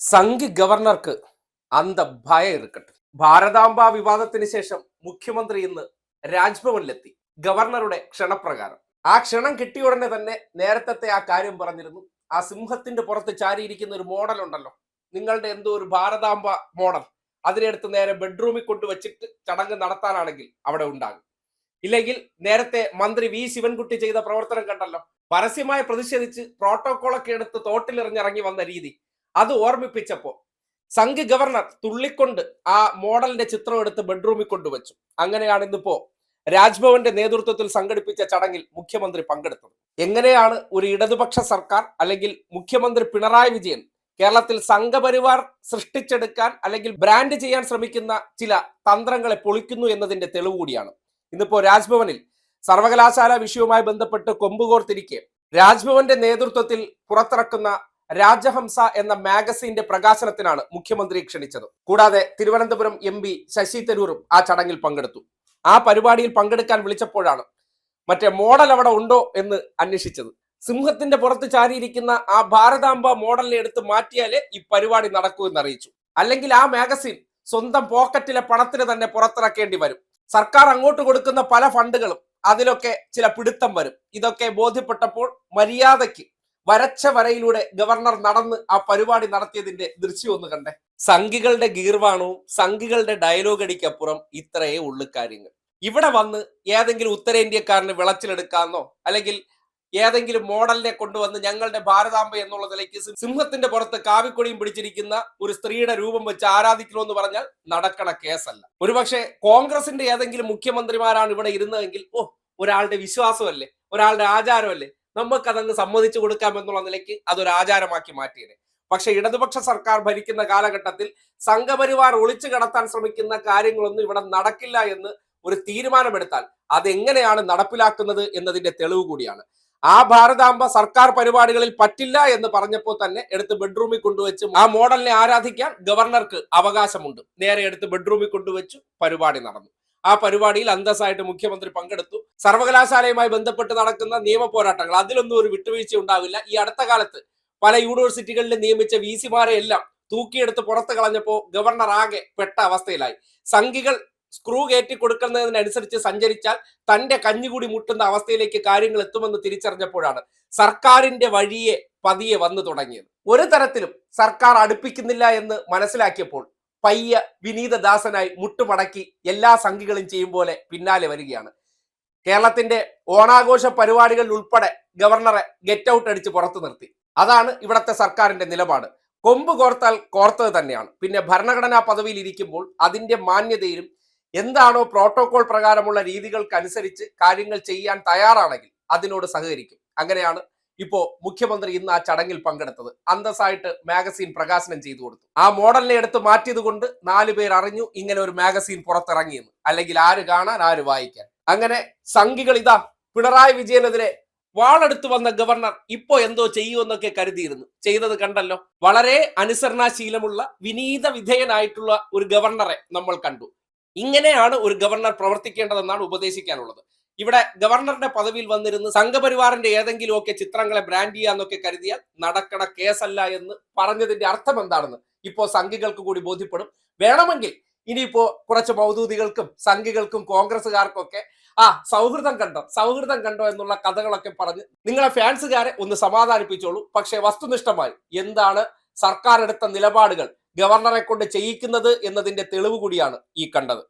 സംഘ് ഗവർണർക്ക് അന്ത ഭയം ഇരിക്കട്ടെ ഭാരതാംബ വിവാദത്തിന് ശേഷം മുഖ്യമന്ത്രി ഇന്ന് രാജ്ഭവനിലെത്തി. ഗവർണറുടെ ക്ഷണപ്രകാരം. ആ ക്ഷണം കിട്ടിയ ഉടനെ തന്നെ നേരത്തെ ആ കാര്യം പറഞ്ഞിരുന്നു. ആ സിംഹത്തിന്റെ പുറത്ത് ചാരിയിരിക്കുന്ന ഒരു മോഡൽ ഉണ്ടല്ലോ. നിങ്ങളുടെ എന്തോ ഒരു ഭാരതാംബ മോഡൽ അതിനെടുത്ത് നേരെ ബെഡ്റൂമിൽ കൊണ്ടുവച്ചിട്ട് ചടങ്ങ് നടത്താനാണെങ്കിൽ അവിടെ ഉണ്ടാകും. ഇല്ലെങ്കിൽ നേരത്തെ മന്ത്രി വി. ശിവൻകുട്ടി ചെയ്ത പ്രവർത്തനം കണ്ടല്ലോ. പരസ്യമായി പ്രതിഷേധിച്ച് പ്രോട്ടോകോളൊക്കെ എടുത്ത് തോട്ടിലിറങ്ങിറങ്ങി വന്ന രീതി. അത് ഓർമ്മിപ്പിച്ചപ്പോ സംഘ് ഗവർണർ തുള്ളിക്കൊണ്ട് ആ മോഡലിന്റെ ചിത്രം എടുത്ത് ബെഡ്റൂമിൽ കൊണ്ടുവച്ചു. അങ്ങനെയാണ് ഇന്നിപ്പോ രാജ്ഭവന്റെ നേതൃത്വത്തിൽ സംഘടിപ്പിച്ച ചടങ്ങിൽ മുഖ്യമന്ത്രി പങ്കെടുത്തത്. എങ്ങനെയാണ് ഒരു ഇടതുപക്ഷ സർക്കാർ അല്ലെങ്കിൽ മുഖ്യമന്ത്രി പിണറായി വിജയൻ കേരളത്തിൽ സംഘപരിവാർ സൃഷ്ടിച്ചെടുക്കാൻ അല്ലെങ്കിൽ ബ്രാൻഡ് ചെയ്യാൻ ശ്രമിക്കുന്ന ചില തന്ത്രങ്ങളെ പൊളിക്കുന്നു എന്നതിന്റെ തെളിവ് കൂടിയാണ്. ഇന്നിപ്പോ രാജ്ഭവനിൽ സർവകലാശാല വിഷയവുമായി ബന്ധപ്പെട്ട് കൊമ്പുകോർത്തിരിക്കെ രാജ്ഭവന്റെ നേതൃത്വത്തിൽ പുറത്തിറക്കുന്ന രാജഹംസ എന്ന മാഗസീന്റെ പ്രകാശനത്തിനാണ് മുഖ്യമന്ത്രി ക്ഷണിച്ചത്. കൂടാതെ തിരുവനന്തപുരം എം പി ശശി തരൂറും ആ ചടങ്ങിൽ പങ്കെടുത്തു. ആ പരിപാടിയിൽ പങ്കെടുക്കാൻ വിളിച്ചപ്പോഴാണ് മറ്റേ മോഡൽ അവിടെ ഉണ്ടോ എന്ന് അന്വേഷിച്ചത്. സിംഹത്തിന്റെ പുറത്ത് ചാരിയിരിക്കുന്ന ആ ഭാരതാംബ മോഡലിനെ എടുത്ത് മാറ്റിയാലേ ഈ പരിപാടി നടക്കൂ എന്ന് അറിയിച്ചു അല്ലെങ്കിൽ ആ മാഗസിൻ സ്വന്തം പോക്കറ്റിലെ പണത്തിന് തന്നെ പുറത്തിറക്കേണ്ടി വരും. സർക്കാർ അങ്ങോട്ട് കൊടുക്കുന്ന പല ഫണ്ടുകളും അതിലൊക്കെ ചില പിടുത്തം വരും. ഇതൊക്കെ ബോധ്യപ്പെട്ടപ്പോൾ മര്യാദയ്ക്ക് വരച്ച വരയിലൂടെ ഗവർണർ നടന്ന് ആ പരിപാടി നടത്തിയതിന്റെ ദൃശ്യം ഒന്ന് കണ്ടേ. സംഘികളുടെ ഗീർവാണവും സംഘികളുടെ ഡയലോഗ് അടിക്കപ്പുറം ഇത്രയേ ഉള്ളു കാര്യങ്ങൾ. ഇവിടെ വന്ന് ഏതെങ്കിലും ഉത്തരേന്ത്യക്കാരന് വിളച്ചിലെടുക്കാന്നോ അല്ലെങ്കിൽ ഏതെങ്കിലും മോഡലിനെ കൊണ്ടുവന്ന് ഞങ്ങളുടെ ഭാരതാംബ എന്നുള്ള നിലയ്ക്ക് സിംഹത്തിന്റെ പുറത്ത് കാവിക്കൊടിയും പിടിച്ചിരിക്കുന്ന ഒരു സ്ത്രീയുടെ രൂപം വെച്ച് ആരാധിക്കണോ എന്ന് പറഞ്ഞാൽ നടക്കണ കേസല്ല. ഒരുപക്ഷെ കോൺഗ്രസിന്റെ ഏതെങ്കിലും മുഖ്യമന്ത്രിമാരാണ് ഇവിടെ ഇരുന്നതെങ്കിൽ ഓ ഒരാളുടെ വിശ്വാസമല്ലേ? ഒരാളുടെ ആചാരമല്ലേ? നമുക്കതങ്ങ് സമ്മതിച്ചു കൊടുക്കാമെന്നുള്ള നിലയ്ക്ക് അതൊരു ആചാരമാക്കി മാറ്റിയത് പക്ഷെ ഇടതുപക്ഷ സർക്കാർ ഭരിക്കുന്ന കാലഘട്ടത്തിൽ സംഘപരിവാർ ഒളിച്ചു കടത്താൻ ശ്രമിക്കുന്ന കാര്യങ്ങളൊന്നും ഇവിടെ നടക്കില്ല എന്ന് ഒരു തീരുമാനമെടുത്താൽ അതെങ്ങനെയാണ് നടപ്പിലാക്കുന്നത് എന്നതിന്റെ തെളിവ് കൂടിയാണ്. ആ ഭാരതാംബ സർക്കാർ പരിപാടികളിൽ പറ്റില്ല എന്ന് പറഞ്ഞപ്പോൾ തന്നെ എടുത്ത് ബെഡ്റൂമിൽ കൊണ്ടുവച്ച് ആ മോഡലിനെ ആരാധിക്കാൻ ഗവർണർക്ക് അവകാശമുണ്ട്. നേരെ എടുത്ത് ബെഡ്റൂമിൽ കൊണ്ടുവച്ചു പരിപാടി നടന്നു. ആ പരിപാടിയിൽ അന്തസ്സായിട്ട് മുഖ്യമന്ത്രി പങ്കെടുത്തു. സർവകലാശാലയുമായി ബന്ധപ്പെട്ട് നടക്കുന്ന നിയമ പോരാട്ടങ്ങൾ അതിലൊന്നും ഒരു വിട്ടുവീഴ്ച ഉണ്ടാവില്ല. ഈ അടുത്ത കാലത്ത് പല യൂണിവേഴ്സിറ്റികളിൽ നിയമിച്ച വി സിമാരെ എല്ലാം തൂക്കിയെടുത്ത് പുറത്ത് കളഞ്ഞപ്പോൾ ഗവർണർ ആകെ പെട്ട അവസ്ഥയിലായി. സംഘികൾ സ്ക്രൂ കയറ്റി കൊടുക്കുന്നതിനനുസരിച്ച് സഞ്ചരിച്ചാൽ തന്റെ കഞ്ഞുകൂടി മുട്ടുന്ന അവസ്ഥയിലേക്ക് കാര്യങ്ങൾ എത്തുമെന്ന് തിരിച്ചറിഞ്ഞപ്പോഴാണ് സർക്കാരിന്റെ വഴിയെ പതിയെ വന്നു തുടങ്ങിയത്. ഒരു തരത്തിലും സർക്കാർ അടുപ്പിക്കുന്നില്ല എന്ന് മനസ്സിലാക്കിയപ്പോൾ പയ്യ വിനീതദാസനായി മുട്ടുമടക്കി എല്ലാ സംഘികളും ചെയ്യും പോലെ പിന്നാലെ വരികയാണ്. കേരളത്തിന്റെ ഓണാഘോഷ പരിപാടികളിൽ ഉൾപ്പെടെ ഗവർണറെ ഗെറ്റ് ഔട്ട് അടിച്ച് പുറത്തു നിർത്തി. അതാണ് ഇവിടത്തെ സർക്കാരിന്റെ നിലപാട്. കൊമ്പ് കോർത്താൽ കോർത്തത് തന്നെയാണ്. പിന്നെ ഭരണഘടനാ പദവിയിൽ ഇരിക്കുമ്പോൾ അതിന്റെ മാന്യതയിലും എന്താണോ പ്രോട്ടോകോൾ പ്രകാരമുള്ള രീതികൾക്കനുസരിച്ച് കാര്യങ്ങൾ ചെയ്യാൻ തയ്യാറാണെങ്കിൽ അതിനോട് സഹകരിക്കും. അങ്ങനെയാണ് ഇപ്പോ മുഖ്യമന്ത്രി ഇന്ന് ആ ചടങ്ങിൽ പങ്കെടുത്തത്. അന്തസ്സായിട്ട് മാഗസീൻ പ്രകാശനം ചെയ്തു കൊടുത്തു. ആ മോഡലിനെ എടുത്ത് മാറ്റിയത് കൊണ്ട് നാലു പേർ അറിഞ്ഞു ഇങ്ങനെ ഒരു മാഗസീൻ പുറത്തിറങ്ങിയെന്ന്. അല്ലെങ്കിൽ ആര് കാണാൻ ആര് വായിക്കാൻ. അങ്ങനെ സംഘികൾ ഇതാ പിണറായി വിജയനെതിരെ വാളെടുത്തു വന്ന ഗവർണർ ഇപ്പോ എന്തോ ചെയ്യുമെന്നൊക്കെ കരുതിയിരുന്നു. ചെയ്തത് കണ്ടല്ലോ. വളരെ അനുസരണാശീലമുള്ള വിനീത വിധേയനായിട്ടുള്ള ഒരു ഗവർണറെ നമ്മൾ കണ്ടു. ഇങ്ങനെയാണ് ഒരു ഗവർണർ പ്രവർത്തിക്കേണ്ടതെന്നാണ് ഉപദേശിക്കാനുള്ളത്. ഇവിടെ ഗവർണറുടെ പദവിയിൽ വന്നിരുന്ന് സംഘപരിവാറിന്റെ ഏതെങ്കിലുമൊക്കെ ചിത്രങ്ങളെ ബ്രാൻഡ് ചെയ്യാന്നൊക്കെ കരുതിയാൽ നടക്കണ കേസല്ല എന്ന് പറഞ്ഞതിന്റെ അർത്ഥം എന്താണെന്ന് ഇപ്പോ സംഘികൾക്ക് കൂടി ബോധ്യപ്പെടും. വേണമെങ്കിൽ ഇനിയിപ്പോ കുറച്ച് മൗദൂദികൾക്കും സംഘികൾക്കും കോൺഗ്രസ്സുകാർക്കൊക്കെ ആ സൗഹൃദം കണ്ടോ? സൗഹൃദം കണ്ടോ എന്നുള്ള കഥകളൊക്കെ പറഞ്ഞ് നിങ്ങളെ ഫാൻസുകാരെ ഒന്ന് സമാധാനിപ്പിച്ചോളൂ. പക്ഷേ വസ്തുനിഷ്ഠമായി എന്താണ് സർക്കാർ എടുത്ത നിലപാടുകൾ ഗവർണറെ കൊണ്ട് ചെയ്യിക്കുന്നത് എന്നതിന്റെ തെളിവ് കൂടിയാണ് ഈ കണ്ടത്.